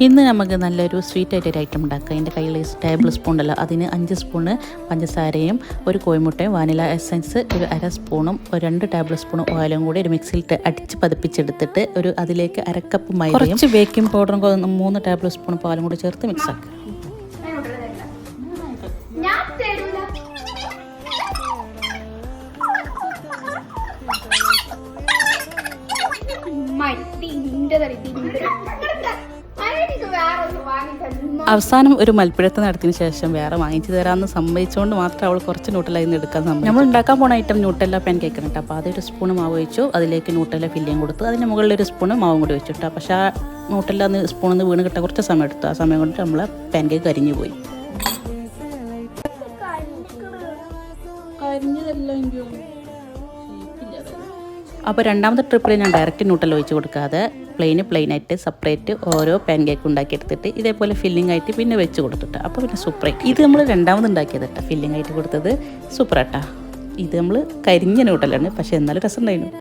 ഇന്ന് നമുക്ക് നല്ലൊരു സ്വീറ്റ് ആയിട്ട് ഒരു ഐറ്റം ഉണ്ടാക്കാം. എന്റെ കയ്യിൽ ടേബിൾ സ്പൂൺ ഉണ്ടല്ലോ അതിന് അഞ്ച് സ്പൂണ് പഞ്ചസാരയും ഒരു കോഴിമുട്ടയും വാനില എസൻസ് ഒരു അര സ്പൂണും ഒരു രണ്ട് ടേബിൾ സ്പൂൺ ഓയിലും കൂടി ഒരു മിക്സിയിലിട്ട് അടിച്ച് പതിപ്പിച്ചെടുത്തിട്ട് ഒരു അതിലേക്ക് അരക്കപ്പ് മൈദയും കുറച്ച് ബേക്കിംഗ് പൗഡറും മൂന്ന് ടേബിൾ സ്പൂൺ പാലും കൂടി ചേർത്ത് മിക്സ് ആക്കുക മടി നിന്റെ തടി നിന്റെ അവസാനം ഒരു മൽപ്പിഴത്ത് നടത്തിയതിന് ശേഷം വേറെ വാങ്ങിച്ചു തരാമെന്ന് സമ്മതിച്ചുകൊണ്ട് മാത്രം അവൾ കുറച്ച് ന്യൂട്ടല ഇന്ന് എടുക്കാൻ സമ്മതിച്ചു. നമ്മൾ ഉണ്ടാക്കാൻ പോണ ഐറ്റം ന്യൂട്ടല പാൻ കേക്ക് കേട്ടോ അപ്പോൾ ഒരു സ്പൂൺ മാവ് വെച്ചു. അതിലേക്ക് ന്യൂട്ടല ഫില്ലിങ് കൊടുത്തു. അതിന്റെ മുകളിൽ ഒരു സ്പൂൺ മാവും കൂടി വെച്ചു കേട്ടോ പക്ഷേ ആ ന്യൂട്ടല ഒന്ന് സ്പൂണിൽ നിന്ന് വീണ് കിട്ടാൻ കുറച്ച് സമയം എടുത്തു. ആ സമയം കൊണ്ട് നമ്മൾ പാൻ കേക്ക് കരിഞ്ഞു പോയി. അപ്പോൾ രണ്ടാമത്തെ ട്രിപ്പിൽ ഞാൻ ഡയറക്റ്റ് ന്യൂട്ടൽ ഒഴിച്ച് കൊടുക്കാതെ പ്ലെയിന് പ്ലെയിൻ ആയിട്ട് സെപ്പറേറ്റ് ഓരോ പാൻ കേക്ക് ഉണ്ടാക്കി എടുത്തിട്ട് ഇതേപോലെ ഫില്ലിംഗ് ആയിട്ട് പിന്നെ വെച്ച് കൊടുത്തിട്ട്. അപ്പോൾ പിന്നെ സൂപ്പറായി ഇത് നമ്മൾ രണ്ടാമത് ഉണ്ടാക്കിയത് കേട്ടോ ഫില്ലിംഗ് ആയിട്ട് കൊടുത്തത് സൂപ്പറാട്ടാ ഇത് നമ്മൾ കരിഞ്ഞ ന്യൂട്ടലാണ് പക്ഷേ എന്നാലും രസം ഉണ്ടായിരുന്നു.